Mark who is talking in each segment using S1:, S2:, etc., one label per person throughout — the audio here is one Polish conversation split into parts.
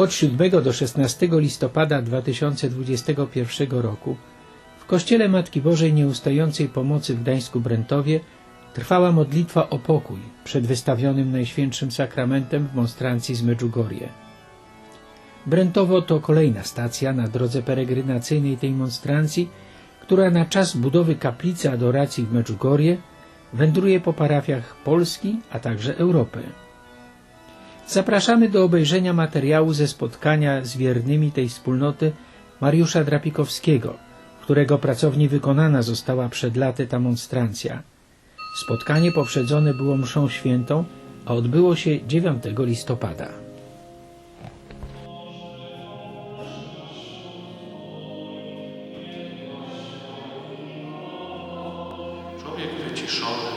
S1: Od 7 do 16 listopada 2021 roku w Kościele Matki Bożej Nieustającej Pomocy w Gdańsku-Brętowie trwała modlitwa o pokój przed wystawionym Najświętszym Sakramentem w monstrancji z Medjugorje. Brętowo to kolejna stacja na drodze peregrinacyjnej tej monstrancji, która na czas budowy kaplicy adoracji w Medjugorje wędruje po parafiach Polski, a także Europy. Zapraszamy do obejrzenia materiału ze spotkania z wiernymi tej wspólnoty Mariusza Drapikowskiego, którego pracowni wykonana została przed laty ta monstrancja. Spotkanie poprzedzone było mszą świętą, a odbyło się 9 listopada.
S2: Człowiek wyciszony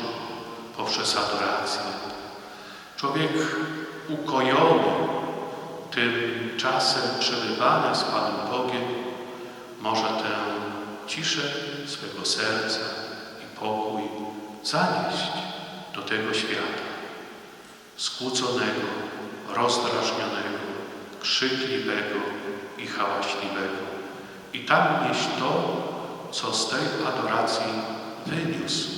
S2: poprzez adorację. Człowiek ukojony tym czasem przebywania z Panem Bogiem może tę ciszę swego serca i pokój zanieść do tego świata. Skłóconego, rozdrażnionego, krzykliwego i hałaśliwego. I tam nieść to, co z tej adoracji wyniósł.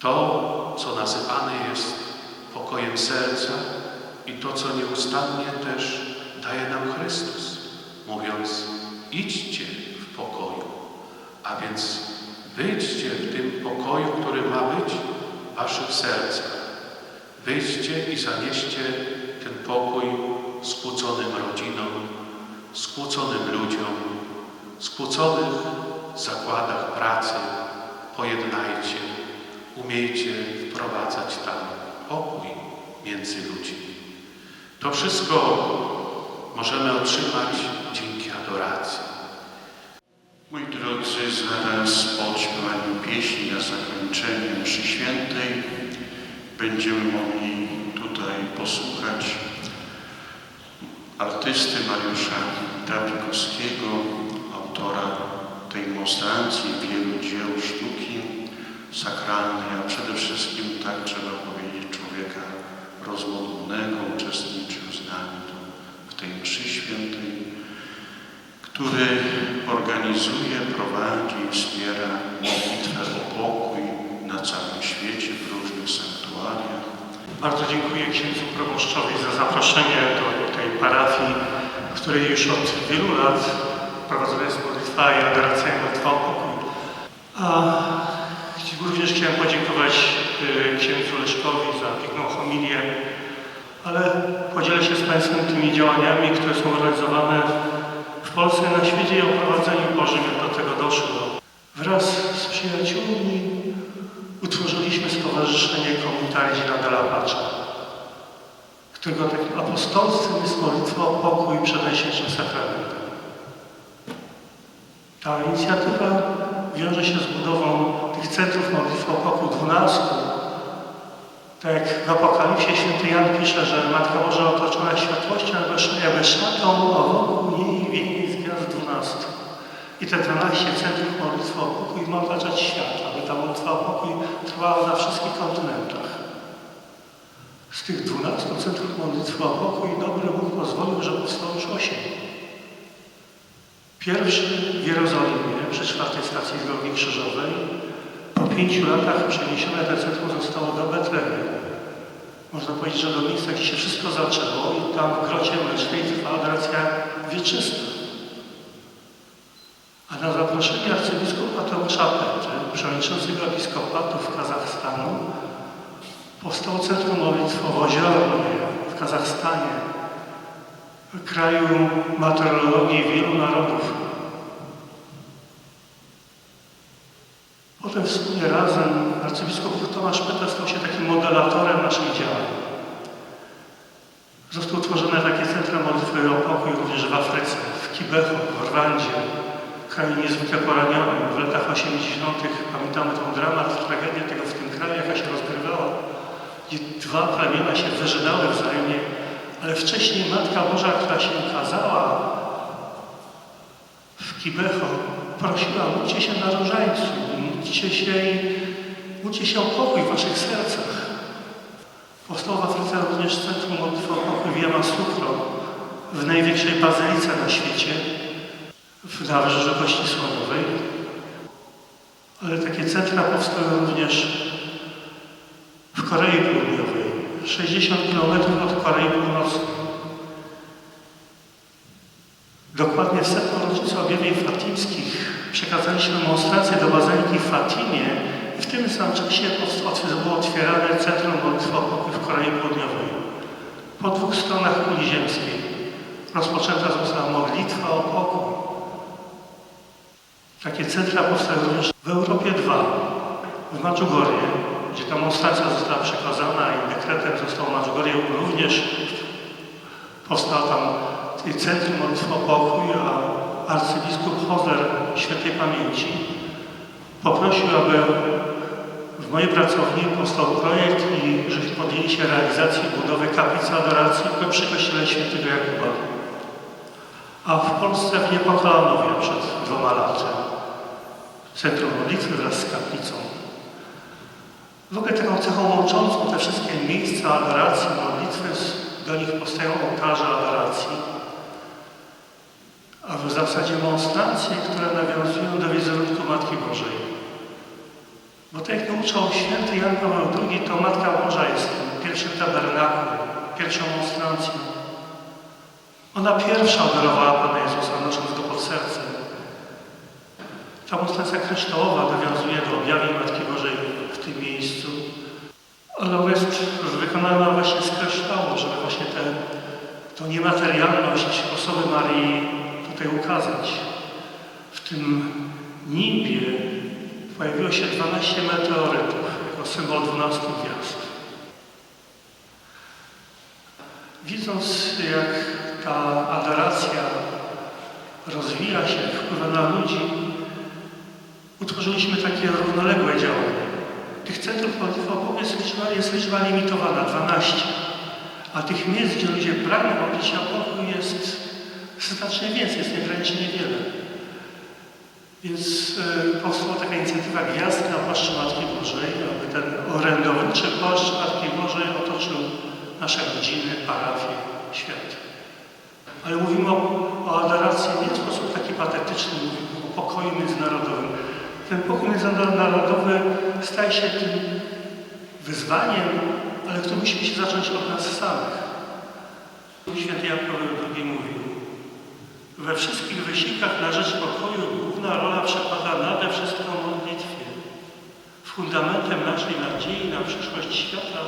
S2: To, co nazywane jest pokojem serca i to, co nieustannie też daje nam Chrystus, mówiąc: idźcie w pokoju, a więc wyjdźcie w tym pokoju, który ma być w waszych sercach. Wyjdźcie i zanieście ten pokój skłóconym rodzinom, skłóconym ludziom, skłóconych zakładach pracy. Pojednajcie, umiejcie wprowadzać tam między ludźmi. To wszystko możemy otrzymać dzięki adoracji.
S3: Moi drodzy, zaraz po śpiewaniu pieśni na zakończenie mszy świętej będziemy mogli tutaj posłuchać artysty Mariusza Drapikowskiego, autora tej monstrancji, wielu dzieł sztuki sakralnej, a przede wszystkim, tak trzeba powiedzieć, rozmodlonego, uczestniczył z nami tu w tej mszy świętej który organizuje, prowadzi i wspiera modlitwę o pokój na całym świecie, w różnych sanktuariach.
S4: Bardzo dziękuję księdzu proboszczowi za zaproszenie do tej parafii, w której już od wielu lat prowadzona jest modlitwa i adoracja modlitwa o pokój. A również chciałem podziękować księdzu Leszkowi za piękną homilię, ale podzielę się z Państwem tymi działaniami, które są realizowane w Polsce na świecie i o prowadzeniu Bożym, jak do tego doszło. Wraz z przyjaciółmi utworzyliśmy Stowarzyszenie Komunitarii na Della Pace, którego takim apostolstwem jest modlitwa o pokój przed Najświętszym Sakramentem. Ta inicjatywa wiąże się z budową tych centrów modlitwy o pokój 12. Tak jak w Apokalipsie święty Jan pisze, że Matka Boża otoczona światłością jakby- szatą, a wokół wieje z gwiazd 12. I te 12 centrów modlitwy o pokój ma otaczać świat, aby ta modlitwa o pokój trwała na wszystkich kontynentach. Z tych 12 centrów modlitwy o pokój dobry Bóg pozwolił, że powstało już 8. Pierwszy w Jerozolimie przy czwartej stacji drogi krzyżowej. Pięciu latach przeniesione to centrum zostało do Betlejemu. Można powiedzieć, że do miejsca, gdzie się wszystko zaczęło i tam w grocie mlecznej trwa adoracja wieczysta. A na zaproszenie arcybiskupa Tomasza Petry, przewodniczącego episkopatu Kazachstanu, powstało Centrum Modlitwowo Zielone w Kazachstanie, kraju meteorologii wielu narodów. Potem wspólnie razem arcybiskup Tomasz Petra stał się takim modelatorem naszych działań. Zostały utworzone takie centra modlitwy o pokój również w Afryce, w Kibeho, w Rwandzie, kraju niezwykle poranionym. W latach 80. pamiętamy ten dramat, tragedię tego w tym kraju, jaka się rozgrywała, gdzie dwa plemiona się wyżynały wzajemnie, ale wcześniej Matka Boża, która się ukazała w Kibeho, prosiła, módlcie się na różańcu, módlcie się i módlcie się o pokój w waszych sercach. Powstało w Afryce również Centrum Modlitwy o Pokój w Yamoussoukro, w największej bazylice na świecie, w Nawyżu Kości Słonowej. Ale takie centra powstały również w Korei Południowej, 60 km od Korei Północnej. Dokładnie setną rocznicę objawień fatimskich przekazaliśmy monstrację do bazyliki w Fatimie i w tym samym czasie było otwierane Centrum Modlitwy o Pokój w Korei Południowej. Po dwóch stronach kuli ziemskiej rozpoczęta została modlitwa o pokój. Takie centra powstały również w Europie dwa. W Madżugorie, gdzie ta monstracja została przekazana i dekretem został Madżugorie również powstał tam Centrum Modlitwy o Pokój, a arcybiskup Hozer świętej pamięci poprosił, aby w mojej pracowni powstał projekt i żeśmy podjęli się realizacji budowy kaplicy adoracji przy kościele świętego Jakuba. A w Polsce w Niepokalanowie przed dwoma laty. Centrum modlitwy wraz z kaplicą. W ogóle taką cechą łączącą te wszystkie miejsca adoracji, modlitwy, do nich powstają ołtarze adoracji, a w zasadzie monstracje, które nawiązują do wizerunku Matki Bożej. Bo tak jak nauczał święty Jan Paweł II, to Matka Boża jest pierwszym tabernakulum, pierwszą monstrancją. Ona pierwsza adorowała Pana Jezusa, nosząc Go pod sercem. Ta monstrancja kryształowa nawiązuje do objawień Matki Bożej w tym miejscu. Ona jest wykonana właśnie z kryształu, żeby właśnie tę tą niematerialność osoby Marii tutaj ukazać. W tym nimbie pojawiło się 12 meteorytów jako symbol 12 gwiazd. Widząc, jak ta adoracja rozwija się, wpływa na ludzi, utworzyliśmy takie równoległe działania. Tych centrów Bogu jest liczba, jest liczba limitowana, 12. A tych miejsc, gdzie ludzie pragną modlić pokój jest znacznie więcej, jest niegranicznie niewiele. Więc y, powstała taka inicjatywa Gwiazd na płaszcz Matki Bożej, aby ten orędowniczy płaszcz Matki Bożej otoczył nasze rodziny, parafie, świat. Ale mówimy o, o adoracji nie w sposób taki patetyczny, mówimy o pokoju międzynarodowym. Ten pokój międzynarodowy staje się tym wyzwaniem, ale to musimy się zacząć od nas samych. Święty Jan Paweł II mówił, we wszystkich wysiłkach na rzecz pokoju główna rola przypada nade wszystko modlitwie. Fundamentem naszej nadziei na przyszłość świata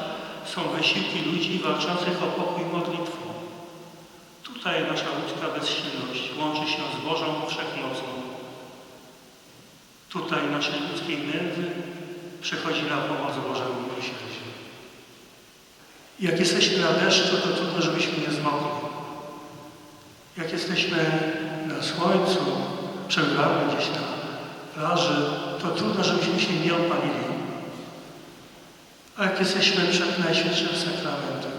S4: są wysiłki ludzi walczących o pokój modlitwą. Tutaj nasza ludzka bezsilność łączy się z Bożą Wszechmocą. Tutaj naszej ludzkiej nędzy przychodzi na pomoc Bożemu miłosierdziu. Jak jesteśmy na deszczu, to trudno, żebyśmy nie zmokli. Jak jesteśmy na słońcu, przebywamy gdzieś na plaży, to trudno, żebyśmy się nie opalili. A jak jesteśmy przed Najświętszym Sakramentem,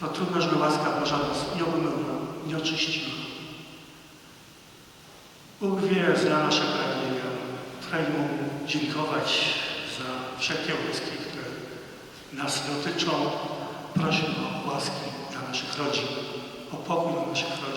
S4: to trudno, żeby łaska Boża nas nie obmyła, nie oczyściła. Bóg wie, zna nasze pragnienia. Pragnę Mu dziękować za wszelkie łaski, które nas dotyczą. Proszę o łaski dla naszych rodzin, o pokój.